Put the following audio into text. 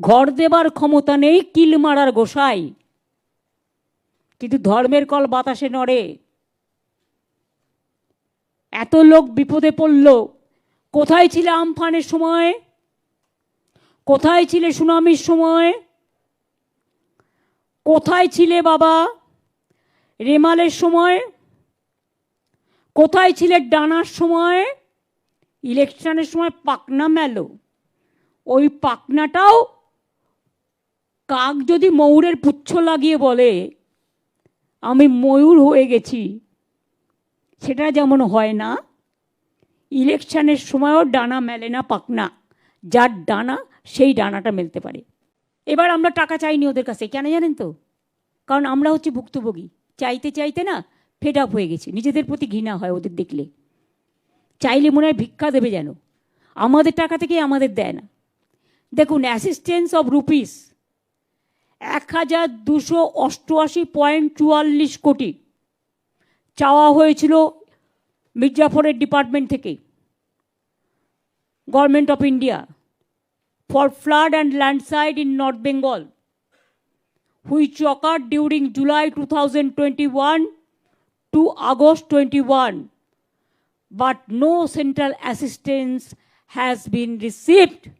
ঘর দেবার ক্ষমতা নেই, কিল মারার গোসাই। কিন্তু ধর্মের কল বাতাসে নড়ে। এত লোক বিপদে পড়ল। কোথায় ছিলে আমফানের সময়? কোথায় ছিলে সুনামির সময়? কোথায় ছিলে বাবা রেমালের সময়? কোথায় ছিলে ডানার সময়? ইলেকশনের সময় পাকনা মেলো। ওই পাকনাটাও কাক যদি ময়ূরের পুচ্ছ লাগিয়ে বলে, আমি ময়ূর হয়ে গেছি, সেটা যেমন হয় না, ইলেকশনের সময়ও ডানা মেলে না পাকনা। যার ডানা, সেই ডানাটা মেলতে পারে। এবার আমরা টাকা চাইনি ওদের কাছে, কেন জানেন তো? কারণ আমরা হচ্ছে ভুক্তভোগী। চাইতে চাইতে না ফেড আপ হয়ে গেছি। নিজেদের প্রতি ঘৃণা হয় ওদের দেখলে। চাইলে মনে হয় ভিক্ষা দেবে যেন। আমাদের টাকা থেকে আমাদের দেয় না। দেখুন অ্যাসিস্ট্যান্স অফ রুপিস এক হাজার দুশো অষ্টআশি পয়েন্ট চুয়াল্লিশ কোটি চাওয়া হয়েছিল মির্জাফরের ডিপার্টমেন্ট থেকে government of India for flood and landslide in north Bengal which occurred during July 2021 to August 21, but no central assistance has been received.